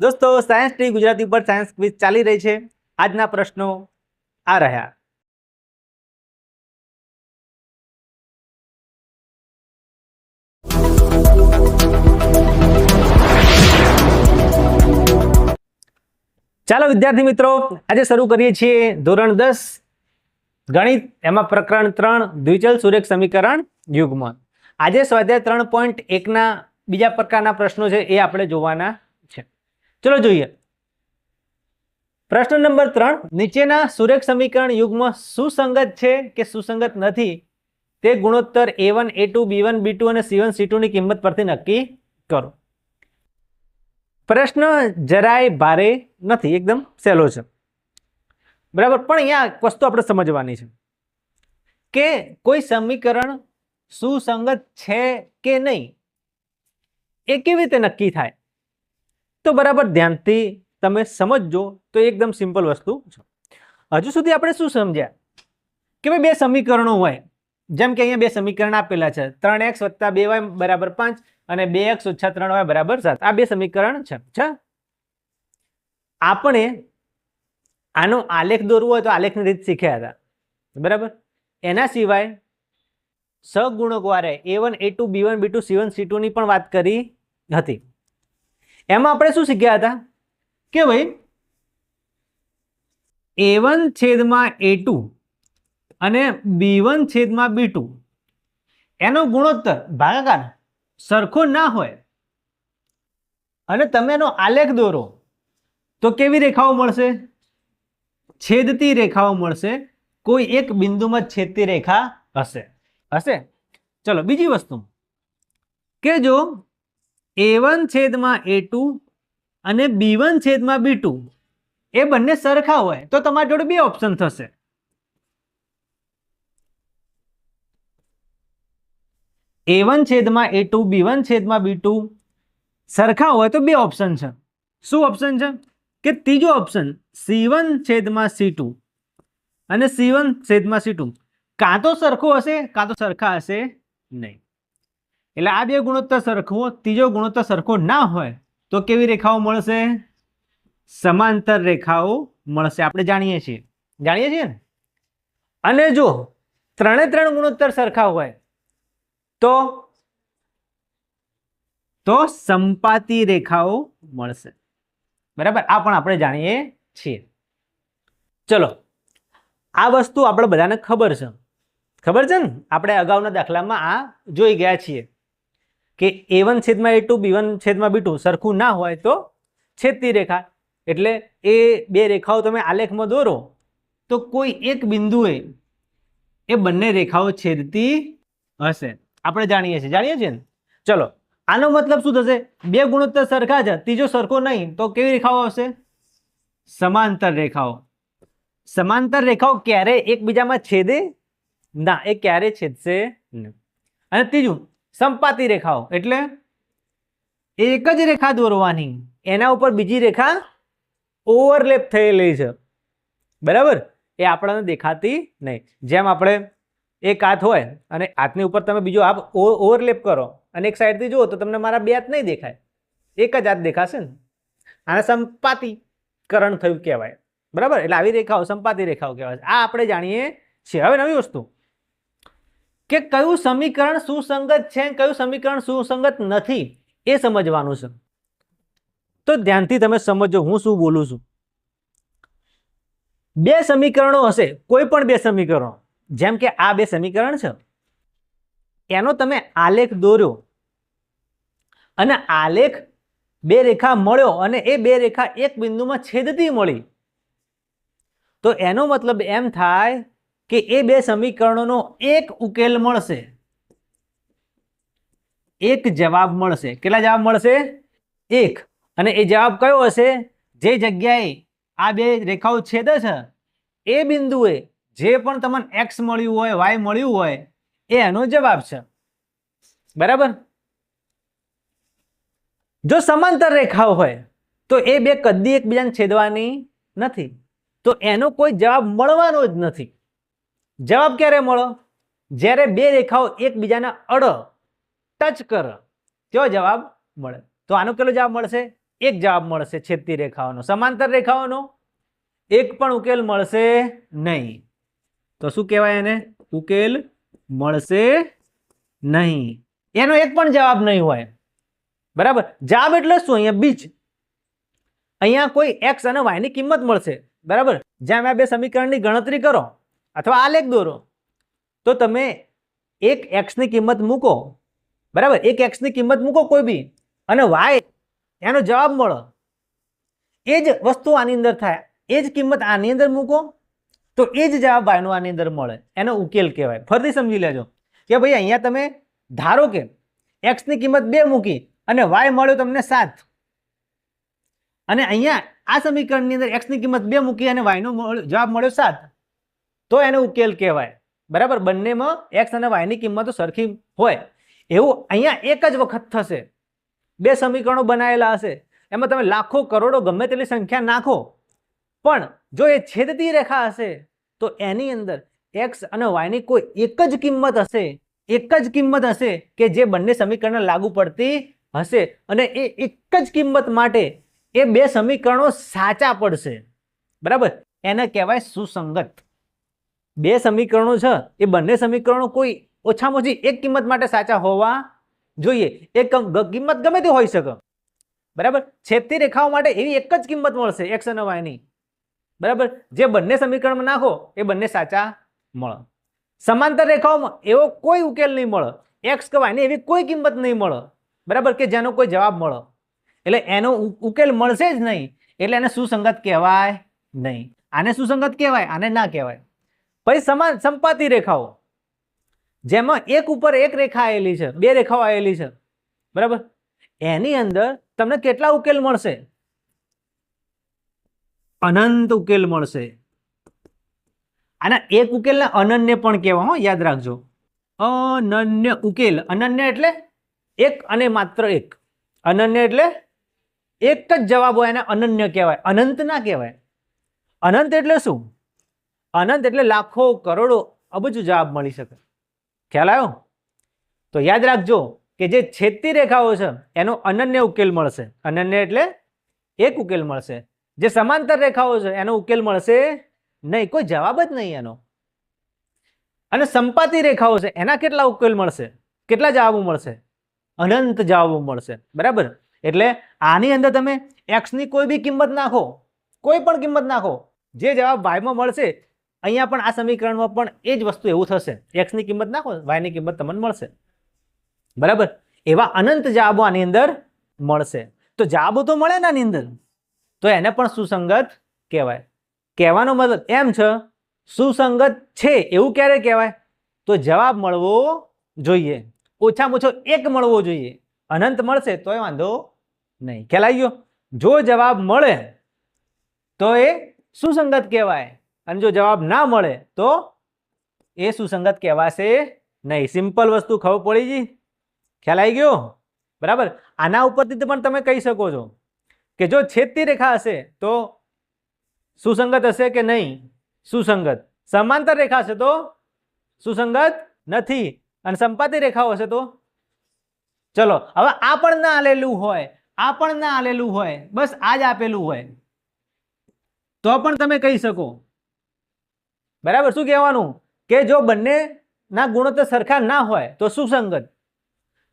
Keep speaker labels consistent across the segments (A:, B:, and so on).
A: દોસ્તો science T Gujarati પર science quiz ચાલી રહી છે. આજના પ્રશ્નો આ રહ્યા. ચાલો, વિદ્યાર્થી મિત્રો, આજે શરૂ કરીએ છીએ ધોરણ દસ, ગણિત, એમાં પ્રકરણ ત્રણ, દ્વિચલ સુરેખ સમીકરણ, યુગ્મ. આજે સ્વાધ્યાય ત્રણ પોઈન્ટ એકના બીજા પ્રકારના પ્રશ્નો છે, એ આપણે જોવાના ચલો જોઈએ. પ્રશ્ન નંબર ત્રણ. નીચેના સુરેખ સમીકરણ યુગમાં સુસંગત છે કે સુસંગત નથી? તે ગુણોત્તર A one A two B one B two અને સી વન સી ટુની કિંમત પરથી નક્કી કરો. પ્રશ્ન જરાય ભારે નથી, એકદમ સહેલો છે. બરાબર, પણ અહીંયા વસ્તુ આપણે સમજવાની છે કે કોઈ સમીકરણ સુસંગત છે કે નહીં? એ કેવી રીતે નક્કી થાય? તો બરાબર ધ્યાનથી તમે સમજજો, તો એકદમ સિમ્પલ વસ્તુ છે. હજુ સુધી આપણે શું સમજ્યા? કે ભાઈ બે સમીકરણો હોય. જેમ કે અહીંયા બે સમીકરણ આપેલા છે. ત્રણ એક્સ વત્તા બે વાય બરાબર પાંચ અને બે એક્સ ઓછા ત્રણ વાય બરાબર સાત. આ બે સમીકરણ છે. આપણે આનો આલેખ દોરવો હોય તો આલેખની રીત શીખ્યા હતા. બરાબર? એના સિવાય સગુણકવારે A one A two B one B two C one C ટુની પણ વાત કરી હતી. એમાં આપણે શું શીખ્યા હતા? કે ભાઈ? એ વન છેદમાં એ ટુ અને બી વન છેદમાં બી ટુ એનો ગુણોત્તર ભાગાકાર સરખો ના હોય અને તમે એનો આલેખ દોરો તો કેવી રેખાઓ મળશે? છેદતી રેખાઓ મળશે. કોઈ એક બિંદુમાં છેદતી રેખા હશે. હશે? ચલો બીજી વસ્તુ. કે જો એ વન છેદમાં એ ટુ અને બી વન છેદમાં બી ટુ એ બંને સરખા હોય તો તમારી જોડે બે ઓપ્શન થશે. એ વન છેદમાં એ ટુ બી વન છેદમાં બી ટુ સરખા હોય તો બે ઓપ્શન છે. શું ઓપ્શન છે? કે ત્રીજો ઓપ્શન સી વન છેદમાં સી ટુ અને સી વન છેદમાં સી ટુ કાં તો સરખો હશે, કાં તો સરખા હશે નહીં. એટલે આ બે ગુણોત્તર સરખો ત્રીજો ગુણોત્તર સરખો ના હોય, તો કેવી રેખાઓ મળશે? સમાંતર રેખાઓ મળશે. આપણે જાણીએ છીએ. જાણીએ છીએ ને? અને જો ત્રણે ત્રણ ગુણોત્તર સરખા હોય, તો તો સંપાતી રેખાઓ મળશે. બરાબર? આ પણ આપણે જાણીએ છીએ. ચલો, આ વસ્તુ આપણે બધાને ખબર છે. ખબર છે ને? આપણે અગાઉના દાખલામાં આ જોઈ ગયા છીએ. કે એ વન છેદમાં એ ટુ બી વન છેદમાં બી ટુ સરખું ના હોય તો છેદતી રેખા. એટલે એ બે રેખાઓ તમે આલેખમાં દોરો, તો કોઈ એક બિંદુએ એ બંને રેખાઓ છેદતી હશે. આપણે જાણીએ છીએ. જાણીએ છીએ ને? ચલો. આનો મતલબ શું થશે? બે ગુણોત્તર સરખા છે. ત્રીજો સરખો નહીં, તો કેવી રેખાઓ હશે? સમાંતર રેખાઓ. સમાંતર રેખાઓ ક્યારે એકબીજામાં છેદે ના, એ ક્યારે છેદશે નહીં. અને ત્રીજું સંપાતી રેખાઓ. એટલે એક જ રેખા દોરવાની. એના ઉપર બીજી રેખા ઓવરલેપ થયેલી છે. બરાબર? એ આપણને દેખાતી નહીં. જેમ આપણે એક હાથ હોય અને હાથની ઉપર તમે બીજો હાથ ઓવરલેપ કરો અને એક સાઈડથી જુઓ તો તમને મારા બે હાથ નહીં દેખાય. એક જ હાથ દેખાશે ને. આને સંપાતીકરણ થયું કહેવાય. બરાબર? એટલે આવી રેખાઓ સંપાતી રેખાઓ કહેવાય આ આપણે જાણીએ છીએ. હવે નવી વસ્તુ. કે કયું સમીકરણ સુસંગત છે કયું સમીકરણ સુસંગત નથી એ સમજવાનું છે. તો ધ્યાનથી તમે સમજો, હું શું બોલું છું? બે સમીકરણો હશે, કોઈ પણ બે સમીકરણો. જેમ કે આ બે સમીકરણ છે. એનો તમે આલેખ દોર્યો. અને આલેખ બે રેખા મળ્યો અને એ બે રેખા એક બિંદુમાં છેદતી મળી. તો એનો મતલબ એમ થાય કે એ બે સમીકરણોનો એક ઉકેલ મળશે. એક જવાબ મળશે. કેટલા જવાબ મળશે? એક. અને એ જવાબ કયો હશે? જે જગ્યાએ આ બે રેખાઓ છેદે છે, એ બિંદુએ જે પણ તમને એક્સ મળ્યું હોય વાય મળ્યું હોય, એ એનો જવાબ છે. બરાબર? જો સમાંતર રેખાઓ હોય, તો એ બે કદી એકબીજાને છેદવાની નથી. તો એનો કોઈ જવાબ મળવાનો જ નથી. જવાબ ક્યારે મળો જ્યારે બે રેખાઓ એકબીજાને અડ ટચ કર તો જવાબ મળે. તો આનો કેટલો જવાબ મળશે? એક જવાબ મળશે છેદતી રેખાઓનો. સમાંતર રેખાઓનો એક પણ ઉકેલ મળશે નહીં. તો શું કહેવાય એને? ઉકેલ મળશે નહીં. એનો એક પણ જવાબ નહીં હોય. બરાબર? જવાબ એટલે શું? અહીંયા બીજ અહીંયા કોઈ એક્સ અને વાયની કિંમત મળશે. બરાબર? જ્યાં આ બે સમીકરણની ગણતરી કરો અથવા આલેખ દોરો. તો તમે એક એક્સની કિંમત મૂકો. બરાબર? એક એક્સની કિંમત મૂકો કોઈ બી. અને વાય એનો જવાબ મળો. એ જ વસ્તુ આની અંદર થાય. એ જ કિંમત આની અંદર મૂકો, તો એ જ જવાબ વાયનો આની અંદર મળે. એનો ઉકેલ કહેવાય. ફરીથી સમજી લેજો. કે ભાઈ અહીંયા તમે ધારો કે એક્સની કિંમત બે મૂકી અને વાય મળ્યો તમને સાત. અને અહીંયા આ સમીકરણની અંદર એક્સની કિંમત બે મૂકી અને વાયનો જવાબ મળ્યો સાત. તો એને ઉકેલ કહેવાય. બરાબર? બંનેમાં એક્સ અને વાયની કિંમતો સરખી હોય. એવું અહીંયા એક જ વખત થશે. બે સમીકરણો બનાવેલા હશે. એમાં તમે લાખો, કરોડો, ગમે તેટલી સંખ્યા નાખો. પણ જો એ છેદતી રેખા હશે, તો એની અંદર એક્સ અને વાયની કોઈ એક જ કિંમત હશે. એક જ કિંમત હશે કે જે બંને સમીકરણને લાગુ પડતી હશે. અને એ એક જ કિંમત માટે એ બે સમીકરણો સાચા પડશે. બરાબર? એને કહેવાય સુસંગત. બે સમીકરણો છે, એ બંને સમીકરણો કોઈ ઓછામાં ઓછી એક કિંમત માટે સાચા હોવા જોઈએ. એ કિંમત ગમે તે હોઈ શકે. બરાબર? છેદતી રેખાઓ માટે એવી એક જ કિંમત મળશે એક્સ અને વાયની બરાબર? જે બંને સમીકરણમાં નાખો, એ બંને સાચા મળે. સમાંતર રેખાઓમાં એવો કોઈ ઉકેલ નહીં મળે. એક્સ કે વાયની એવી કોઈ કિંમત નહીં મળે. બરાબર? કે જેનો કોઈ જવાબ મળે. એટલે એનો ઉકેલ મળશે જ નહીં. એટલે એને સુસંગત કહેવાય નહીં. આને સુસંગત કહેવાય, આને ના કહેવાય. પછી સમાન સંપાતી રેખાઓ. જેમાં એક ઉપર એક રેખા આવેલી છે, બે રેખાઓ આવેલી છે. બરાબર? એની અંદર તમને કેટલા ઉકેલ મળશે? અનંત ઉકેલ મળશે. આના એક ઉકેલને અનન્ય પણ કહેવા હો, યાદ રાખજો. અનન્ય ઉકેલ. અનન્ય એટલે એક અને માત્ર એક. અનન્ય એટલે એક જ જવાબ હોય એને અનન્ય કહેવાય. અનંત ના કહેવાય. અનંત એટલે શું? અનંત એટલે લાખો કરોડો અબજો જવાબ મળી શકે. ખ્યાલ આવ્યો? તો યાદ રાખજો કે જે છેદતી રેખાઓ છે, એનો અનન્ય ઉકેલ મળશે. અનન્ય એટલે એક ઉકેલ મળશે. જે સમાંતર રેખાઓ છે, એનો ઉકેલ મળશે નહીં. કોઈ જવાબ જ નહીં એનો. અને સંપાતી રેખાઓ છે, એના કેટલા ઉકેલ મળશે? કેટલા જવાબો મળશે? અનંત જવાબો મળશે. બરાબર? એટલે આની અંદર તમે એક્સની કોઈ બી કિંમત નાખો, કોઈ પણ કિંમત નાખો, જે જવાબ વાયમાં મળશે અહીંયા પણ આ સમીકરણમાં પણ એ જ વસ્તુ એવું થશે. એક્સની કિંમત નાખો વાયની કિંમત તમને મળશે. બરાબર? એવા અનંત જવાબો આની અંદર મળશે. તો જવાબો તો મળે ને આની અંદર. તો એને પણ સુસંગત કહેવાય. કહેવાનો મતલબ એમ છે, સુસંગત છે એવું ક્યારે કહેવાય? તો જવાબ મળવો જોઈએ. ઓછામાં ઓછો એક મળવો જોઈએ. અનંત મળશે તોય વાંધો નહીં. આવી ગયો? જો જવાબ મળે, તો એ સુસંગત કહેવાય. અને જો જવાબ ના મળે, તો એ સુસંગત કહેવાશે નહીં. સિમ્પલ વસ્તુ ખબર પડી ગઈ ખ્યાલ આવી ગયો? બરાબર? આના ઉપરથી પણ તમે કહી શકો છો કે જો છેદતી રેખા હશે, તો સુસંગત હશે કે નહીં? સુસંગત. સમાંતર રેખા હશે તો સુસંગત નથી. અને સંપાતી રેખાઓ હશે તો? ચલો, હવે આ પણ ના આલેલું હોય, આ પણ ના આલેલું હોય, બસ આ જ આપેલું હોય. તો પણ તમે કહી શકો. બરાબર? શું કહેવાનું? કે જો બંનેના ગુણોત્તર સરખા ના હોય, તો સુસંગત.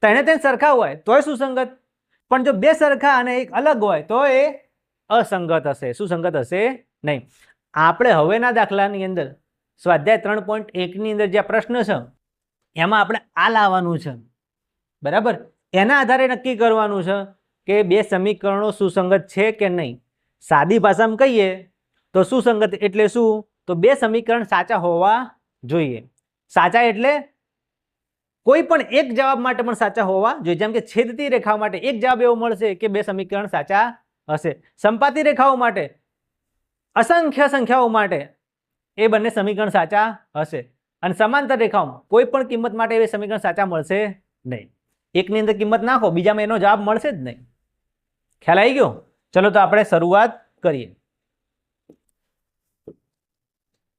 A: તેને તેને સરખા હોય, તોય સુસંગત. પણ જો બે સરખા અને એક અલગ હોય, તો એ અસંગત હશે. સુસંગત હશે નહીં. આપણે હવેના દાખલાની અંદર, સ્વાધ્યાય ત્રણ પોઈન્ટ એકની અંદર જે પ્રશ્ન છે, એમાં આપણે આ લાવવાનું છે. બરાબર? એના આધારે નક્કી કરવાનું છે કે બે સમીકરણો સુસંગત છે કે નહીં. સાદી ભાષામાં કહીએ, તો સુસંગત એટલે શું? તો બે સમીકરણ સાચા હોવા જોઈએ. સાચા એટલે કોઈ પણ એક જવાબ માટે પણ સાચા હોવા જોઈએ. જેમ કે છેદતી રેખાઓ માટે એક જવાબ એવો મળશે કે બે સમીકરણ સાચા હશે. સંપાતી રેખાઓ માટે, અસંખ્ય સંખ્યાઓ માટે એ બંને સમીકરણ સાચા હશે. અને સમાંતર રેખાઓમાં કોઈ પણ કિંમત માટે એ સમીકરણ સાચા મળશે નહીં. એકની અંદર કિંમત નાખો, બીજામાં એનો જવાબ મળશે જ નહીં. ખ્યાલ આવી ગયો? ચલો તો આપણે શરૂઆત કરીએ.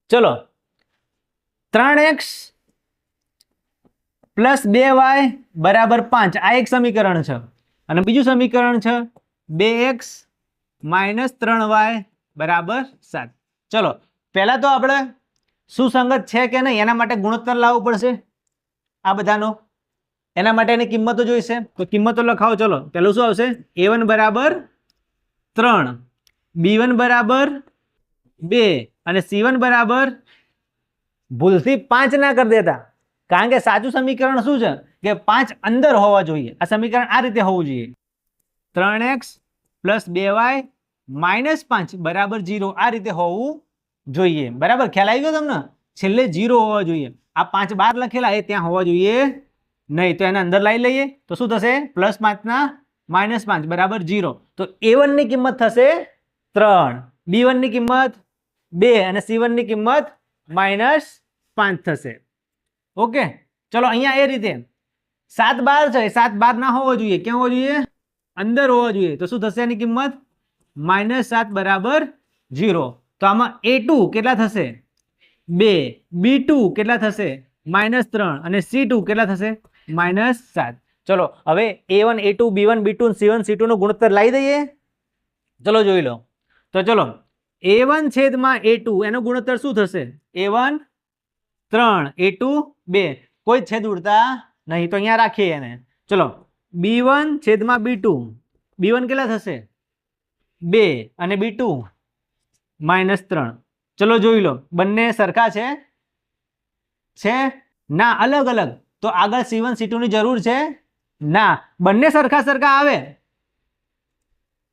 A: ચલો. ત્રણ એક્સ પ્લસ બે વાય બરાબર પાંચ. આ એક સમીકરણ છે. અને બીજું સમીકરણ છે બે એક્સ માઇનસ ત્રણ વાય બરાબર સાત. ચલો, પહેલાં તો આપણે સુસંગત છે કે નહીં એના માટે ગુણોત્તર લાવવો પડશે. આ બધાનો. એના માટે એની કિંમતો જોઈશે. તો કિંમતો લખાવો, ચલો. પહેલું શું આવશે? એ વન બરાબર ત્રણ. બી વન બરાબર બે અને સી બરાબર ભૂલથી પાંચ ના કરી દેતા. કારણ કે સાચું સમીકરણ શું છે? કે પાંચ અંદર હોવા જોઈએ. આ સમીકરણ આ રીતે હોવું જોઈએ. ત્રણ એક્સ પ્લસ બે વાય માઇનસ પાંચ બરાબર જીરો આ રીતે હોવું જોઈએ. બરાબર? ખ્યાલ આવી ગયો તમને? છેલ્લે જીરો હોવા જોઈએ. આ પાંચ બાર લખેલા એ ત્યાં હોવા જોઈએ નહીં. તો એને અંદર લાવી લઈએ. તો શું થશે? પ્લસ પાંચના માઇનસ પાંચ બરાબર જીરો તો એ વનની કિંમત થશે ત્રણ. બી વનની કિંમત બે અને સી વનની કિંમત માઇનસ પાંચ થશે. ઓકે? ચલો, અહીંયા એ રીતે. સાત બાર છે સાત બાર ના હોવો જોઈએ. ક્યાં હોવો જોઈએ? અંદર હોવો જોઈએ. તો શું થશે એની કિંમત? માઇનસ સાત બરાબર જીરો તો આમાં એ કેટલા થશે? બે. બી કેટલા થશે? માઇનસ ત્રણ. અને સી કેટલા થશે? માઇનસ સાત. ચલો, હવે A one, A two, B one, B two C one, C ટુનો ગુણોત્તર લાવી દઈએ. ચલો, જોઈ લો. તો ચલો એ વન છેદમાં એ ટુ એનો ગુણોત્તર શું થશે? એ વન ત્રણ એ ટુ બે. કોઈ છેદ ઉડતા નહીં, તો અહીંયા રાખીએ એને. ચલો બી વન છેદમાં બી ટુ બી વન કેટલા થશે? બે અને બી ટુ માઇનસ ત્રણ. ચલો, જોઈ લો. બંને સરખા છે? છે? ના, અલગ અલગ. તો આગળ સી વન સી ટુની જરૂર છે? ના. બંને સરખા સરખા આવે?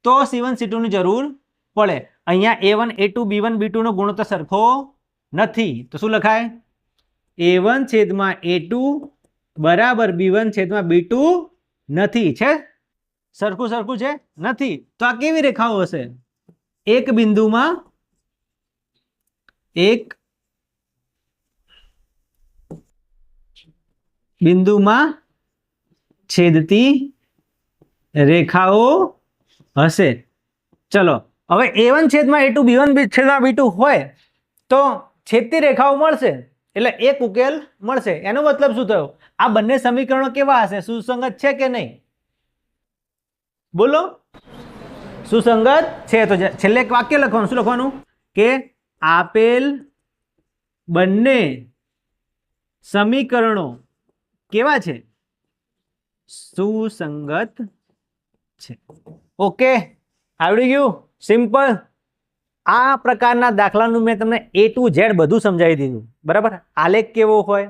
A: તો સી વન સી ટુની જરૂર પડે. અહીંયા A one A two B one B ટુનો સરખો નથી. તો શું લખાય? એ વન છેદમાં એ ટુ બરાબર બી વન છેદમાં બી ટુ નથી. છે? સરખું સરખું છે? નથી. તો આ કેવી રેખાઓ હશે? એક બિંદુમાં એક બિંદુમાં છેદતી રેખાઓ હશે. ચલો હવે એ વન છેદમાં એ ટુ બી વન છેદમાં બી ટુ હોય, તો છેદતી રેખાઓ મળશે, એટલે એક ઉકેલ મળશે. એનો મતલબ શું થયો? આ બંને સમીકરણો કેવા હશે? સુસંગત છે કે નહીં? બોલો. સુસંગત છે. તો છેલ્લે એક વાક્ય લખવાનું, શું લખવાનું? કે આપેલ બંને સમીકરણો કેવા છે? સુસંગત છે. ઓકે. આવડી ગયું? સિમ્પલ આ પ્રકારના દાખલાનું મેં તમને એ ટુ ઝેડ બધું સમજાવી દીધું. બરાબર? આલેખ કેવો હોય?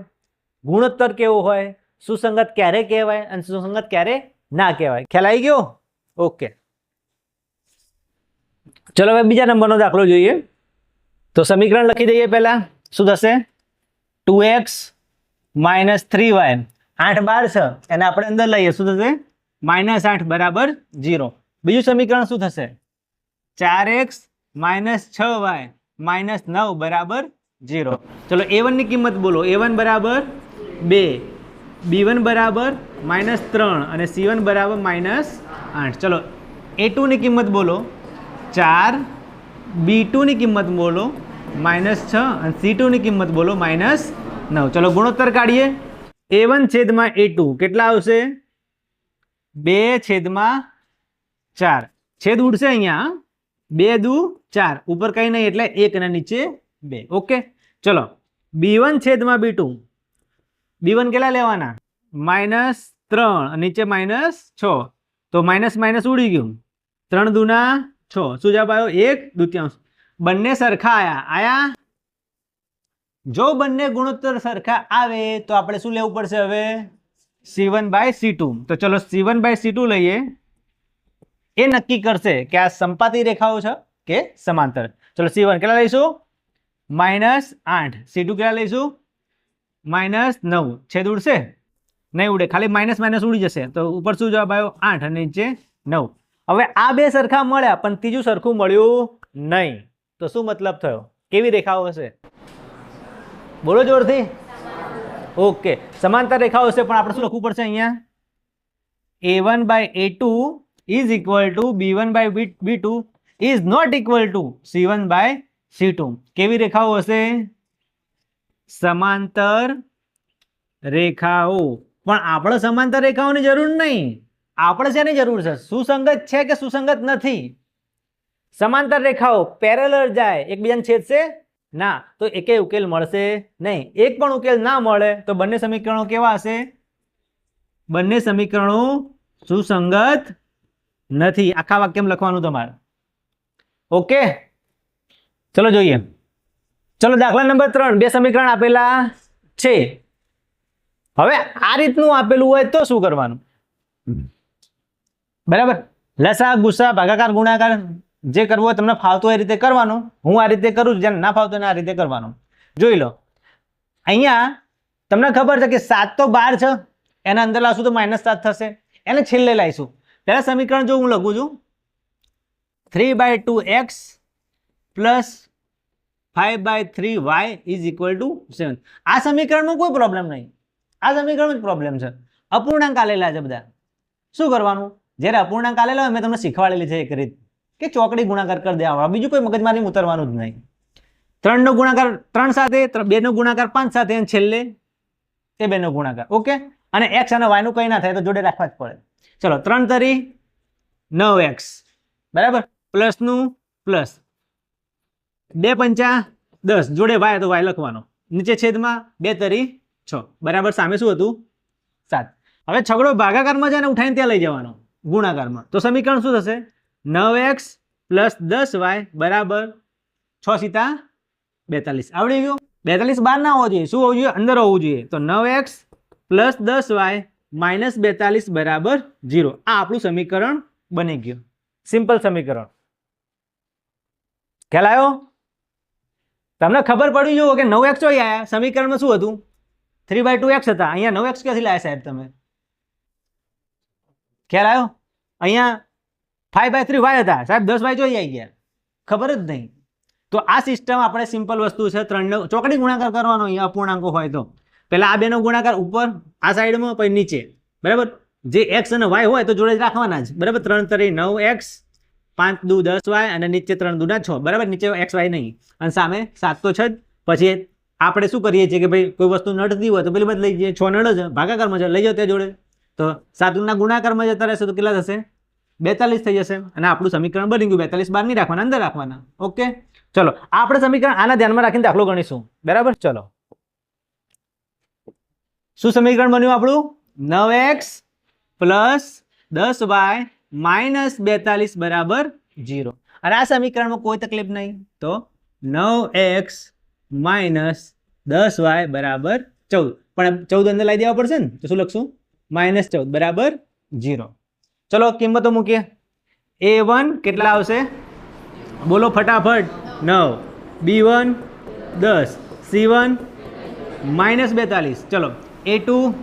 A: ગુણોત્તર કેવો હોય? સુસંગત ક્યારે કહેવાય અને સુસંગત ક્યારે ના કહેવાય? ખ્યાલ ગયો? ઓકે ચલો, હવે બીજા નંબરનો દાખલો જોઈએ. તો સમીકરણ લખી દઈએ પહેલા. શું થશે? Two x minus three y આઠ બાર છે. એને આપણે અંદર લઈએ. શું થશે? માઇનસ આઠ, બરાબર જીરો બીજું સમીકરણ શું થશે? ચાર એક્સ માઇનસ છ વાય માઇનસ નવ બરાબર ઝીરો. ચલો એ વનની કિંમત બોલો. એ વન બરાબર બે બી વન બરાબર માઇનસ ત્રણ અને સી વન બરાબર માઇનસ આઠ. ચલો એ ટુની કિંમત બોલો. ચાર બી ટુની કિંમત બોલો. માઇનસ છ અને સી ટુની કિંમત બોલો માઇનસ નવ. ચલો ગુણોત્તર કાઢીએ. એ વન છેદમાં એ ટુ કેટલા આવશે? બે છેદમાં ચાર. છેદ ઉડશે અહીંયા? બે દુ ચાર. ઉપર કંઈ નહીં, એટલે એક અને નીચે બે. ઓકે? ચલો. બી વન છેદમાં બી ટુ. બી વન કેટલા લેવાના? માઇનસ ત્રણ. નીચે માઇનસ છ. તો માઇનસ માઇનસ ઉડી ગયું. ત્રણ દુના છ. શું જવાબ આવ્યો? એક દુત્યાંશ. બંને સરખા આયા. આયા? જો બંને ગુણોત્તર સરખા આવે, તો આપણે શું લેવું પડશે હવે? C one by C two. તો ચલો, C one by C two લઈએ. એ નક્કી કરશે કે આ સંપાતી રેખાઓ છે કે સમાંતર. ચલો સી વન કેટલા લઈશું? માઇનસ આઠ. સી ટુ કેટલા લઈશું? માઇનસ નવ. છેદ ઉડશે? નહીં ઉડે. ખાલી માઇનસ માઇનસ ઉડી જશે. તો ઉપર શું જવાબ આવ્યો? આઠ અને નીચે નવ. હવે આ બે સરખા મળ્યા, પણ ત્રીજું સરખું મળ્યું નહીં. તો શું મતલબ થયો? કેવી રેખાઓ હશે? બોલો જોરથી. ઓકે. સમાંતર રેખાઓ હશે, પણ આપણે શું લખવું પડશે અહીંયા? A one by A two one by B two is not equal to C one by C two કેવી રેખાઓ હશે? સમાંતર રેખાઓ. પણ આપણે સમાંતર રેખાઓની જરૂર નહીં. આપણે શેની જરૂર છે? સુસંગત છે કે સુસંગત નથી? સમાંતર રેખાઓ પેરેલર જાય, એકબીજાને છેદશે? ના, તો એકે ઉકેલ મળશે નહીં. એક પણ ઉકેલ ના મળે, તો બંને સમીકરણો કેવા હશે? બંને સમીકરણો સુસંગત નથી. આખા વાક્યમ લખવાનું તમારે. ઓકે? ચલો જોઈએ. ચલો, દાખલા નંબર ત્રણ. બે સમીકરણ આપેલા છે. હવે આ રીતનું આપેલું હોય તો શું કરવાનું? બરાબર? લસા ગુસ્સા ભાગાકાર, ગુણાકાર જે કરવું હોય તમને ફાવતું એ રીતે કરવાનું. હું આ રીતે કરું જેને ના ફાવતું આ રીતે કરવાનું. જોઈ લો. અહીંયા તમને ખબર છે કે સાત તો બાર છે. એના અંદર લાવશું તો માઇનસ સાત થશે. એને છેલ્લે લાવીશું. પહેલા સમીકરણ જો હું લખું છું three by two x plus five by three y is equal to seven આ સમીકરણમાં કોઈ પ્રોબ્લેમ નહીં. આ સમીકરણમાં જ પ્રોબ્લેમ છે. અપૂર્ણાંક આલેલા છે બધા. શું કરવાનું? જ્યારે અપૂર્ણાંક આલેલા હોય, મેં તમને શીખવાડેલી છે એક રીત કે ચોકડી ગુણાકાર કરી દેવા બીજું કોઈ મગજમારી ઉતરવાનું જ નહીં. ત્રણનો ગુણાકાર ત્રણ સાથે બેનો ગુણાકાર પાંચ સાથે અને છેલ્લે એ બેનો ગુણાકાર. ઓકે? અને એક્સ અને વાયનું કંઈ ના થાય તો જોડે રાખવા જ પડે. ચલો, ત્રણ તરી નવ એક્સ બરાબર? પ્લસનું પ્લસ. બે પંચા દસ. જોડે વાય તો વાય લખવાનો. નીચે છેદમાં બે તરી છ. બરાબર? સામે શું હતું? સાત. હવે છગડો ભાગાકારમાં છે ને ઉઠાઈને ત્યાં લઈ જવાનો. ગુણાકારમાં. તો સમીકરણ શું થશે? નવ એક્સ પ્લસ દસ વાય બરાબર છ સીતા બેતાલીસ. આવડી ગયું? બેતાલીસ બાર ના હોવો જોઈએ. શું હોવું જોઈએ? અંદર હોવું જોઈએ. તો નવ એક્સ પ્લસ દસ વાય માઇનસ બેતાલીસ બરાબર જીરો. આ આપણું સમીકરણ બની ગયું. સિમ્પલ સમીકરણ. ખ્યાલ આવ્યો? તમને ખબર પડી જુઓ કે નવ એક્સ હોય સમીકરણમાં શું હતું? થ્રી બાય ટુ એક્સ હતા. અહીંયા નવ એક્સ ક્યાંથી લાયા સાહેબ તમે? ખ્યાલ આવ્યો? અહીંયા ફાઈવ બાય થ્રી વાય હતા. સાહેબ દસ વાય જોઈ આવી ગયા. ખબર જ નહીં. તો આ સિસ્ટમ આપણે સિમ્પલ વસ્તુ છે ત્રણનો ચોકડી ગુણાકાર કરવાનો, અહીંયા અપૂર્ણાંકો હોય તો. પહેલા આ બેનો ગુણાકાર ઉપર, આ સાઈડમાં, પછી નીચે. બરાબર? જે એક્સ અને વાય હોય તો જોડે જ રાખવાના જ. બરાબર? ત્રણ તરી નવ એક્સ પાંચ દુ દસ વાય અને નીચે ત્રણ દુના છ. બરાબર? નીચે એક્સ વાય નહીં. અને સામે સાત તો છે જ. પછી આપણે શું કરીએ છીએ કે ભાઈ, કોઈ વસ્તુ નડતી હોય તો પેલી બધી લઈ જઈએ. છ નડ છે ભાગાકારમાં છે લઈ જાઓ ત્યાં જોડે. તો સાતના ગુણાકારમાં જતા રહેશે તો કેટલા થશે? બેતાલીસ થઈ જશે. અને આપણું સમીકરણ બની ગયું. બેતાલીસ બાર નહીં રાખવાના, અંદર રાખવાના. ઓકે? ચલો આપણે સમીકરણ આના ધ્યાનમાં રાખીને દાખલો ગણીશું. બરાબર? ચલો. શું સમીકરણ બન્યું આપણું? નવ એક્સ પ્લસ દસ વાય માઇનસ બેતાલીસ બરાબર જીરો અને આ સમીકરણમાં કોઈ તકલીફ નહીં. તો નવ એક્સ માઇનસ દસ વાય બરાબર ચૌદ. પણ ચૌદ અંદર લાવી દેવા પડશે ને, તો શું લખશું? માઇનસ ચૌદ બરાબર જીરો ચલો, કિંમતો મૂકીએ. એ વન કેટલા આવશે? બોલો ફટાફટ. નવ. બી વન દસ. સી વન માઇનસ બેતાલીસ. ચલો. એ ટુ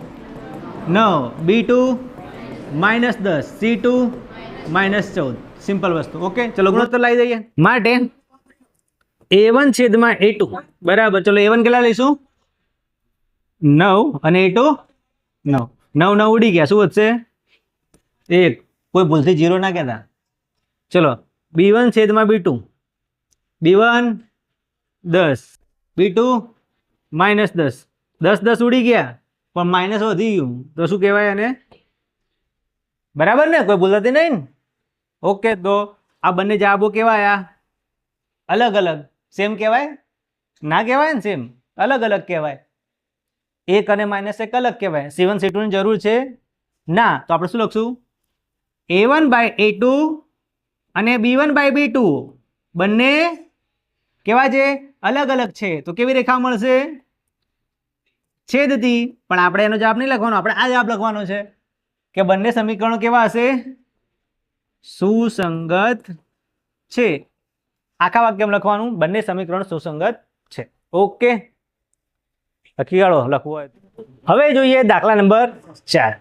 A: નવ બી ટુ માઇનસ દસ સી ટુ માઇનસ ચૌદ સિમ્પલ વસ્તુ. ઓકે ચલો ગુણોત્તર લાવી દઈએ. માટે એ વન છેદમાં એ ટુ બરાબર. ચલો એ વન કેટલા લઈશું? નવ અને એ ટુ નવ. નવ નવ ઉડી ગયા. શું વધશે? એક. કોઈ ભૂલથી જીરો ના કહેતા. ચલો બી વન છેદમાં બી ટુ બી વન દસ. બી ટુ માઇનસ દસ. દસ દસ ઉડી ગયા. પણ માઇનસ વધી ગયું. તો શું કહેવાય એને? બરાબર ને? કોઈ ભૂલતી નહીં ઓકે, તો આ બંને જવાબો કેવા અલગ અલગ. સેમ કહેવાય? ના કહેવાય ને સેમ અલગ અલગ કહેવાય. એક અને માઇનસ એક અલગ કહેવાય. સી વન સી ટુની જરૂર છે? ના. તો આપણે શું લખશું? A one by A two અને B one by B two બંને કેવા છે? અલગ અલગ છે. તો કેવી રેખા મળશે? છેદતી પણ આપણે એનો જવાબ નહીં લખવાનો. આપણે આ જવાબ લખવાનો છે કે બંને સમીકરણો કેવા હશે? સુસંગત છે. આખા વાક્યમાં લખવાનું બંને સમીકરણ સુસંગત છે. ઓકે? લખી કાઢો, લખવું હોય હવે જોઈએ દાખલા નંબર ચાર.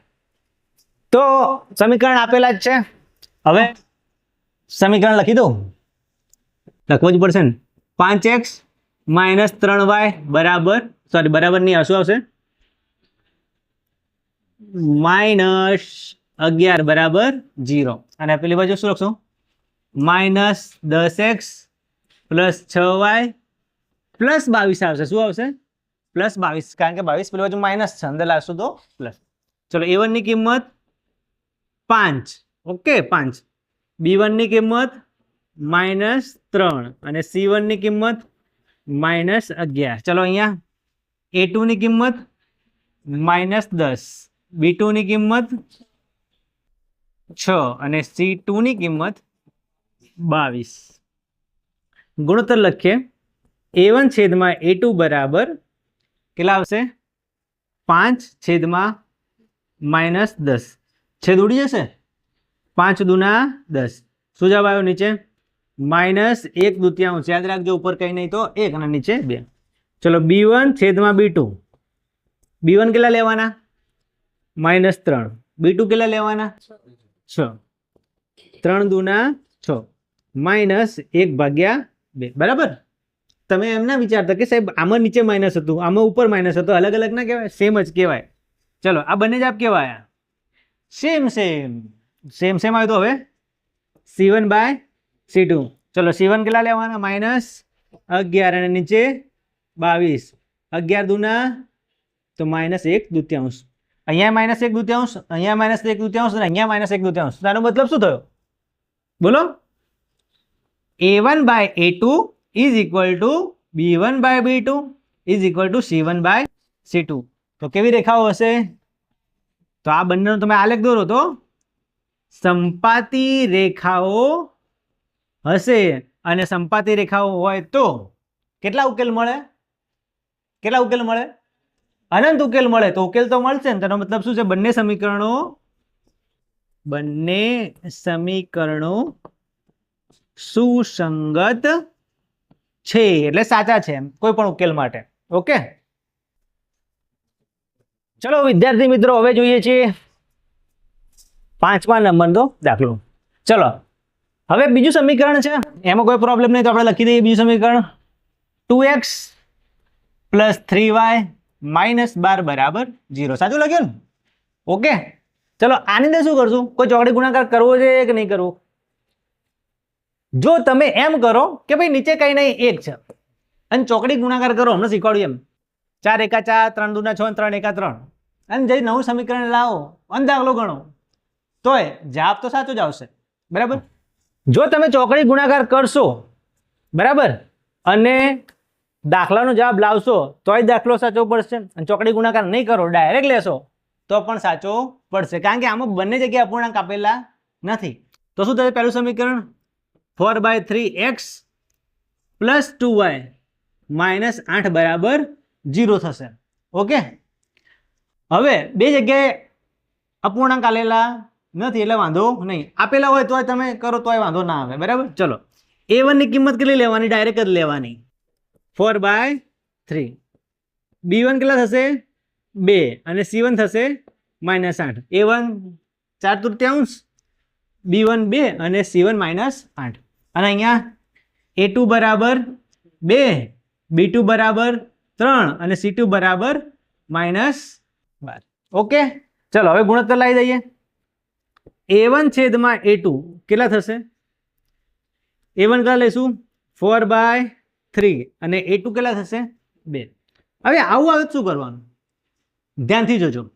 A: તો સમીકરણ આપેલા જ છે. હવે સમીકરણ લખી દઉં. લખવું જ પડશે ને. પાંચ એક્સ માઇનસ ત્રણ વાય બરાબર સોરી બરાબર નહીં શું આવશે. માઇનસ અગિયાર બરાબર જીરો. અને પેલી બાજુ શું લખશું? માઇનસ દસ એક્સ પ્લસ છ વાય પ્લસ બાવીસ આવશે. શું આવશે? પ્લસ બાવીસ, કારણ કે બાવીસ પેલી બાજુ માઇનસ છે. અંદર લાવશું તો પ્લસ. ચલો એ વનની કિંમત પાંચ. ઓકે, પાંચ. બી વનની કિંમત માઇનસ ત્રણ. અને સી વનની કિંમત માઇનસ અગિયાર. ચલો અહીંયા એ ટુની કિંમત માઇનસ દસ. બી ટુની કિંમત છ અને સી ટુની કિંમત બાવીસ. ગુણોત્તર લખીએ. એ વન છેદમાં એ ટુ બરાબર કેટલા આવશે? પાંચ છેદમાં માઇનસ દસ. છેદ ઉડી જશે? પાંચ દુના દસ. શું જવાબ આવ્યો નીચે? માઇનસ એક દુત્યાંશ. યાદ રાખજો ઉપર કંઈ નહીં તો એક અને નીચે બે. ચલો બી વન છેદમાં બી ટુ. બી વન કેટલા લેવાના? માઇનસ ત્રણ. બી ટુ કેટલા લેવાના? છ. ત્રણ દુના છ. માઇનસ એક ભાગ્યા બે. બરાબર? તમે એમ ના વિચારતા કે સાહેબ, આમાં નીચે માઇનસ હતું, આમાં ઉપર માઇનસ હતું, અલગ અલગ ના કહેવાય? સેમ જ કહેવાય. ચલો, આ બંને જ આપ કેવાય સેમ સેમ. સેમ સેમ આવ્યું તો હવે. C one by C two ચલો સી વન કેટલા લેવાના? માઇનસ અગિયાર અને નીચે બાવીસ. અગિયાર દુના તો માઇનસ એક દુત્યાંશ. અહીંયા માઇનસ એક દુત્યાંશ, અહીંયા માઇનસ એક દુત્યાંશ અને અહીંયા માઇનસ એક દુત્યાંશ. તો આનો મતલબ શું થયો? બોલો. A one by A two is equal to B one by B two is equal to C one by C two તો કેવી રેખાઓ હશે? તો આ બંનેનો તમે આલેખ દોરો તો સંપાતી રેખાઓ હશે અને સંપાતી રેખાઓ હોય તો કેટલા ઉકેલ મળે? કેટલા ઉકેલ મળે? અનંત ઉકેલ મળે તો ઉકેલ તો મળશે ને. તેનો મતલબ શું છે? બંને સમીકરણો બંને સમીકરણો સુસંગત છે. એટલે સાચા છે કોઈ પણ ઉકેલ માટે. ઓકે? ચલો વિદ્યાર્થી મિત્રો, હવે જોઈએ છીએ પાંચમા નંબરનો દાખલો. ચલો. હવે બીજું સમીકરણ છે. એમાં કોઈ પ્રોબ્લેમ નહીં તો આપણે લખી દઈએ બીજું સમીકરણ. Two x plus three y minus બાર બરાબર જીરો સાચું લખ્યું ને? ઓકે ચલો, આની અંદર શું કરશું? કોઈ ચોકડી ગુણાકાર કરવો છે કે નહીં કરવો? જો તમે એમ કરો કે ભાઈ નીચે કંઈ નહીં, એક છે. અને ચોકડી ગુણાકાર કરો હમણાં શીખવાડ્યું એમ. ચાર એકા ચાર, ત્રણ દુના છ, ત્રણ એકા ત્રણ. અને જઈ નવું સમીકરણ લાવો. અને દાખલો ગણો. તોય જવાબ તો સાચો જ આવશે. બરાબર? જો તમે ચોકડી ગુણાકાર કરશો, બરાબર? અને દાખલાનો જવાબ લાવશો, તોય દાખલો સાચો પડશે. અને ચોકડી ગુણાકાર નહીં કરો ડાયરેક્ટ લેશો, તો પણ સાચો પડશે. કારણ કે આમાં બંને જગ્યાએ અપૂર્ણાંક આપેલા નથી. તો શું થશે પહેલું સમીકરણ? Four by three X plus two Y minus આઠ બરાબર જીરો થશે. ઓકે? હવે બે જગ્યાએ અપૂર્ણાંક આલેલા નથી, એટલે વાંધો નહીં. આપેલા હોય તોય તમે કરો, તોય વાંધો ના આવે. બરાબર? ચલો. એ વનની કિંમત કેટલી લેવાની? ડાયરેક્ટ જ લેવાની. Four by three B one કેટલા થશે? બે. અને સી વન થશે? માઇનસ આઠ. એ વન ચાર તૃત્યાંશ. બી વન બે અને સી વન માઇનસ આઠ. અને અહીંયા એ ટુ બરાબર બે બી ટુ બરાબર ત્રણ અને સી ટુ બરાબર માઇનસ બાર. ઓકે ચલો, હવે ગુણોત્તર લાવી દઈએ. એ વન છેદમાં એ ટુ કેટલા થશે? એ વન કેટલા લઈશું? ફોર બાય થ્રી અને એ ટુ કેટલા થશે? બે. હવે આવું આવે શું કરવાનું? ધ્યાનથી જોજો.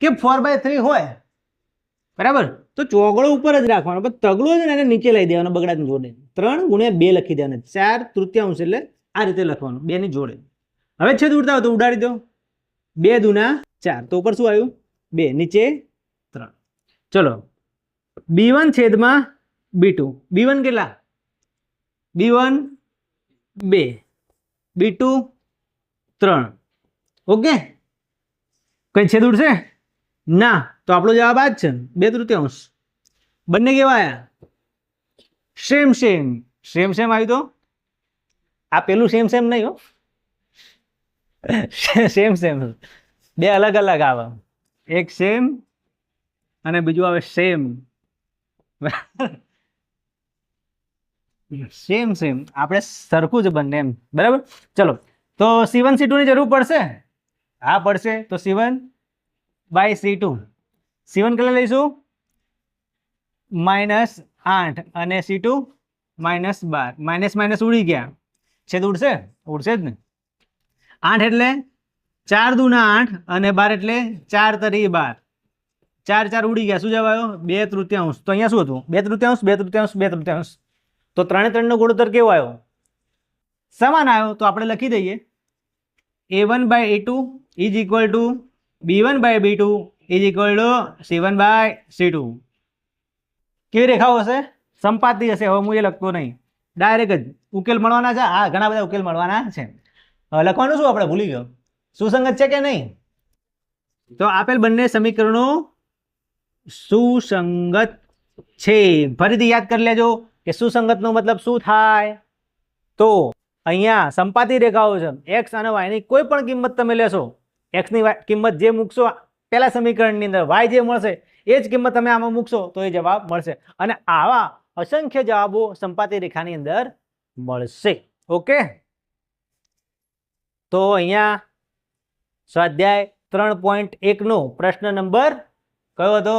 A: કે ફોર બાય થ્રી હોય. બરાબર? તો ચોગડો ઉપર જ રાખવાનો. પણ તગડો છે ને એને નીચે લઈ દેવાનો બગડાની જોડે. ત્રણ ગુણ્યા બે લખી દેવાના. ચાર તૃતીયાંશ એટલે આ રીતે લખવાનું. બેની જોડે. હવે છેદ ઉડતા હોય તો ઉડાડી દો. બે દુના ચાર. તો ઉપર શું આવ્યું? બે. નીચે ત્રણ. ચલો. બી વન છેદમાં બી ટુ. બી વન કેટલા? બી વન બે. બી ટુ ત્રણ. ઓકે? કઈ છેદ ઉડશે? ના. તો આપણો જવાબ આ જ છે. બે તૃતીયાંશ. બંને કેવા આયા? Same same. સેમ સેમ આવ્યું તો? આ પેલું સેમ સેમ નહીં હો. Same same. બે અલગ અલગ આવે. એક સેમ અને બીજું આવે સેમ. સેમ સેમ આપણે સરખું જ બંને એમ. બરાબર? ચલો. તો સી વન સી ની જરૂર પડશે? હા, પડશે. તો C by C two C કેટલા લઈશું? માઇનસ આઠ અને સી ટુ માઇનસ બાર. માઇનસ માઇનસ ઉડી ગયા. છેદ ઉડશે? ઉડશે જ ને. આઠ એટલે ચાર દુના આઠ અને બાર એટલે ચાર તરી બાર. ચાર ચાર ઉડી ગયા. શું જવાયો બે તૃતીયાંશ. તો અહીંયા શું હતું? બે તૃતીયાંશ બે તૃતીયાંશ બે તૃતીયાંશ. તો ત્રણે ત્રણનો ગુણોત્તર કેવો આવ્યો? સમાન આવ્યો. તો આપણે લખી દઈએ. A one by A two is equal to B one by B two is equal to C one by C two કેવી રેખાઓ હશે? સંપાતી હશે. હવે હું એ લખતો નહીં. ડાયરેક્ટ જ. ઉકેલ મળવાના છે. હા, ઘણા બધા ઉકેલ મળવાના છે. લખવાનું શું? આપણે ભૂલી ગયો. સુસંગત છે કે નહીં? તો આપેલ બંને સમીકરણો સુસંગત છે. ફરીથી યાદ કરી લેજો કે સુસંગતનો મતલબ શું થાય? તો અહીંયા સંપાતી રેખાઓ છે. એક્સ અને વાયની કોઈ પણ કિંમત તમે લેશો એક્સની કિંમત જે મૂકશો પહેલા સમીકરણની અંદર વાય જે મળશે, એ જ કિંમત તમે આમાં મૂકશો, તો એ જવાબ મળશે. અને આવા અસંખ્ય જવાબો સંપાતી રેખાની અંદર મળશે. ઓકે? તો અહીંયા સ્વાધ્યાય ત્રણ પોઈન્ટ એકનો પ્રશ્ન નંબર કયો હતો?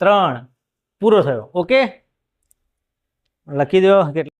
A: ત્રણ. પૂરો થયો. ઓકે? લખી દો કેટલા